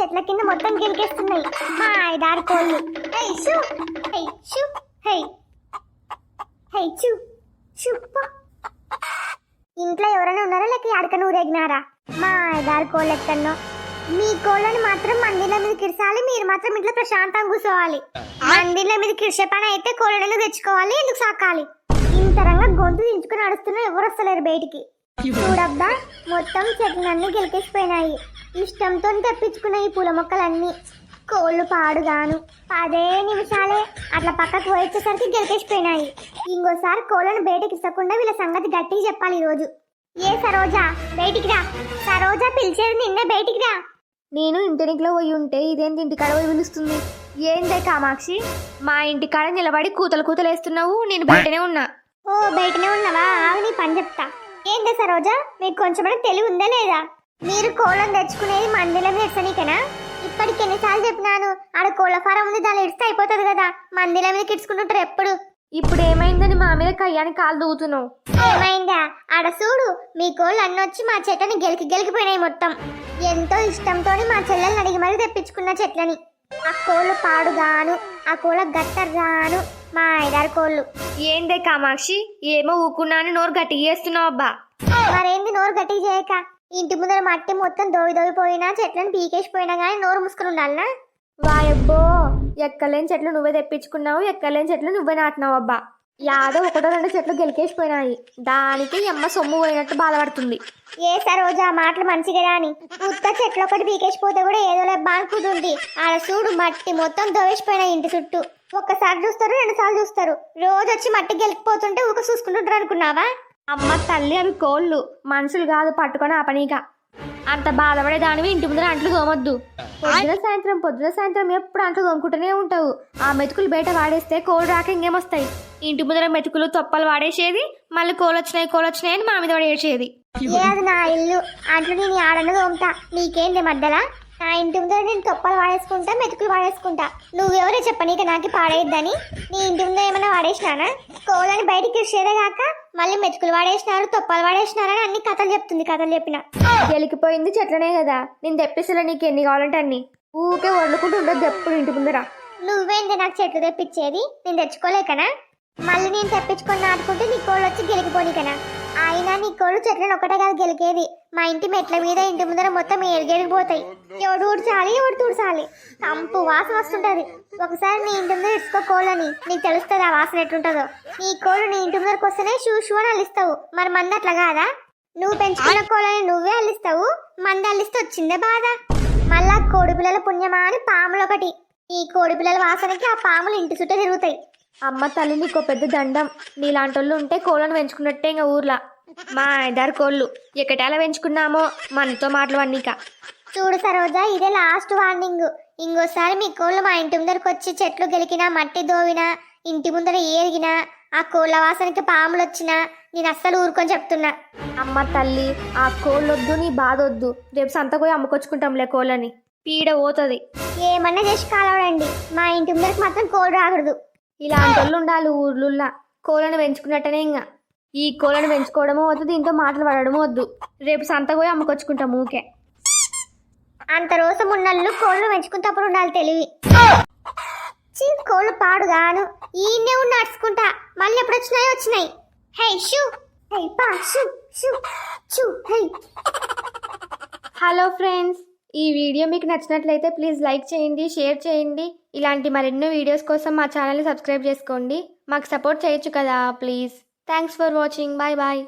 చెట్ల కింద మొత్తం గెలికేస్తున్నాయి. మా కోళ్ళు. హై షూ. హై షూ. హై. హై చూ షుప్ప ఇంట్లో ఎవరైనా ఉన్నారా లేక అడకను ఊరేగినారా మా దారి కోళ్ళు ఎక్కడో మీ కోళ్ళని మాత్రం మందిల మీద కిరసాలి మీరు మాత్రం ఇంట్లో ప్రశాంతంగా కూర్చోవాలి. మందిల మీద కిరిసే పని అయితే కోళ్ళను తెచ్చుకోవాలి ఎందుకు సాకాలి? ఇంతరంగా గొంతు దించుకుని నడుస్తున్నా ఎవరు వస్తలేరు బయటికి. చూడబ్బా మొత్తం చెట్లన్నీ గెలికేసిపోయినాయి. ఇష్టంతో తెప్పించుకున్న ఈ పూల మొక్కలన్నీ కోళ్ళు పాడుగాను. పదే నిమిషాలే అట్లా పక్కకు పోయేసరికి గెలికేసిపోయినాయి ఇంకోసారి కోళ్ళను బయటకి ఇస్తకుండా వీళ్ళ సంగతి గట్టిగా చెప్పాలి ఈరోజు. ఏ సరోజా బయటికి రా. సరోజా పిలిచేది నిన్నే బయటికి రా. నేను ఇంటినికిలో పోయి ఉంటే ఇదేంటి ఇంటికాడ పోయి పిలుస్తుంది? ఏందే కామాక్షి? మా ఇంటికాడ నిలబడి కూతలు కూతలు వేస్తున్నావు నేను బయటనే ఉన్నా. ఓ బయటనే ఉన్నావా? ఆగు నీ పని చెప్తా. ఏంటి సరోజా మీకు కొంచెమైనా తెలివి ఉందా లేదా? మీరు కోళ్ళను తెచ్చుకునేది మందిరం ఎడ్సనీకేనా ఇప్పటికి ఎన్నిసార్లు చెప్పినాను ఆడ కోళ్ళ ఫారం ఉంది దాని ఎడిస్తే అయిపోతుంది కదా. మందిరం మీద కిడ్చుకుంటుంటారు ఎప్పుడు? ఇప్పుడు ఏమైందని మా మీద కయ్యాని కాలు దూతున్నావు. ఏమైందా? ఆడ చూడు మీ కోళ్ళు అన్నీ వచ్చి మా చెట్లని గెలికి గెలికిపోయినాయి మొత్తం. ఎంతో ఇష్టంతో మా చెల్లెల్ని అడిగి మరీ తెప్పించుకున్న చెట్లని. ఆ కోళ్ళు పాడుగాను ఆ కోళ్ళ గట్టర్రాను మా ఐదారు కోళ్ళు. ఏందే కామాక్షి? ఏమో ఊకున్నాను నోరు గట్టిగా చేస్తున్నావు అబ్బా. మరేంది నోరు గట్టిగా చేయక ఇంటి ముందర మట్టి మొత్తం దోవి దోవిపోయినా చెట్లను పీకేసిపోయినా కానీ నోరు ముసుకుని ఉండాలనా? వాయబ్బో ఎక్కలేని చెట్లు నువ్వే తెప్పించుకున్నావు ఎక్కలేని చెట్లు నువ్వే నాటినావు అబ్బా. యాదో ఒకటో రెండు చెట్లు గెలికేసిపోయినాయి. దానికి ఎమ్మ సొమ్ము పోయినట్టు బాధపడుతుంది. ఏ ఆ మాటలు మంచిగా రాని ఉత్త చెట్లు ఒకటి పీకేసిపోతే కూడా ఏదో లేబ్బా ఆడ చూడు మట్టి మొత్తం దోవేసిపోయినాయి ఇంటి చుట్టూ. ఒక్కసారి చూస్తారు రెండు సార్లు చూస్తారు. రోజు వచ్చి మట్టి గెలికిపోతుంటే ఊక చూసుకుంటుంటారు అనుకున్నావా? అమ్మ తల్లి అవి కోళ్ళు మనుషులు కాదు పట్టుకొని ఆ పనిగా అంత బాధపడే దానివి ఇంటి ముందర అంట్లు తోమొద్దు. పొద్దున సాయంత్రం పొద్దున సాయంత్రం ఎప్పుడు అంట్లు తోముకుంటూనే ఉంటావు. ఆ మెతుకులు బయట వాడేస్తే కోళ్ళు రాక ఇంకేమొస్తాయి. ఇంటి ముందర మెతుకులు తొప్పలు వాడేసేది మళ్ళీ కోళ్ళు వచ్చినాయి కోళ్ళు వచ్చినాయి అని మా మీద వాడేసేది లేదు అది నా ఇల్లు? అంట్లు నేను ఆడను తోముతా. నీకేంది మధ్యలా? నా ఇంటి ముందర నేను తొప్పలు వాడేసుకుంటా మెతుకులు వాడేసుకుంటా. నువ్వెవరో చెప్పనీక నాకు పాడేద్దని. నీ ఇంటి ముందర ఏమైనా వాడేసినానా? కోళ్ళని బయటికి ఇచ్చేదే కాక మళ్ళీ మెతుకులు వాడేసినారు తొప్పలు వాడేసినారని అన్ని కథలు చెప్తుంది కథలు చెప్పిన. గెలికిపోయింది చెట్లనే కదా నేను తెప్పిస్తా నీకు ఎన్ని కావాలంటే అన్ని. ఊకే వండుకుంటూ ఉండదు ఎప్పుడు ఇంటి ముందర. నువ్వేంది నాకు చెట్లు తెప్పించేది? నేను తెచ్చుకోలేకనా? మళ్ళీ నేను తెప్పించుకొని నాటుకుంటే నీ కోళ్ళు వచ్చి గెలికిపోనికనా? అయినా నీ కోళ్ళు చెట్లను ఒకటే కాదు గెలికేది. మా ఇంటి మెట్ల మీద ఇంటి ముందర మొత్తం ఏరిగెరిగిపోతాయి ఎవడు ఊడ్చాలి ఎవడు తుడిచాలి. కంపు వాసన వస్తుంటది. ఒకసారి నీ ఇంటి ముందర ఇసుకో కోళ్ళని నీకు తెలుస్తుంది ఆ వాసన ఎట్లుంటుందో. నీ కోళ్ళు నీ ఇంటి ముందరకు వస్తేనే షూ షూ అని అల్లిస్తావు. మరి మంది అట్లా కాదా? నువ్వు పెంచుకున్న కోళ్ళని నువ్వే అల్లిస్తావు. మంది అల్లిస్తే వచ్చిందే బాధ? మళ్ళా కోడి పిల్లల పుణ్యమా అని పాములు ఒకటి. ఈ కోడి పిల్లల వాసనకి ఆ పాములు ఇంటి చుట్టూ తిరుగుతాయి. అమ్మ తల్లి నీకు పెద్ద దండం. నీలాంటి వాళ్ళు ఉంటే కోళ్ళను పెంచుకున్నట్టే ఇంకా ఊర్లో. మా ఐదారు కోళ్ళు. ఎక్కటాల పెంచుకున్నామో? మనతో మాటలు అన్నీక. చూడు సరోజా ఇదే లాస్ట్ వార్నింగ్ ఇంకోసారి మీ కోళ్ళు మా ఇంటి ముందరకు వచ్చి చెట్లు గెలికినా మట్టి దోవినా ఇంటి ముందర ఏరిగినా ఆ కోళ్ళ వాసనకి పాములు వచ్చినా నేను అస్సలు ఊరుకొని చెప్తున్నా. అమ్మ తల్లి ఆ కోళ్ళొద్దు నీ బాధ వద్దు రేపు సంత పోయి అమ్ముకొచ్చుకుంటాంలే కోళ్ళని. పీడ పోతుంది. ఏమన్నా చేసి కాలవడండి. మా ఇంటి ముందరకు మాత్రం కోళ్ళు రాకూడదు. ఇలాంటి వాళ్ళు ఉండాలి ఊర్లుల్లా. కోళ్ళను పెంచుకున్నట్టనే ఇంకా ఈ కోళ్ళను పెంచుకోవడమో వద్దు దీంతో మాటలు పడడమో వద్దు. రేపు సంత పోయి అమ్ముకొచ్చుకుంటాం ఊకే. అంత రోజు మున్నళ్ళు కోళ్ళు పెంచుకుంటప్పుడు ఉండాలి తెలివి. కోళ్ళు పాడుగాను ఈయనే ఉన్న నడుచుకుంటా మళ్ళీ ఎప్పుడు వచ్చినాయి వచ్చినాయి. హై షూ. హై పా షూ షూ షూ హై హలో ఫ్రెండ్స్ ఈ వీడియో మీకు నచ్చినట్లయితే ప్లీజ్ లైక్ చేయండి షేర్ చేయండి. ఇలాంటి మరెన్నో వీడియోస్ కోసం మా ఛానల్ని సబ్స్క్రైబ్ చేసుకోండి. మాకు సపోర్ట్ చేయొచ్చు కదా please. Thanks for watching. Bye bye.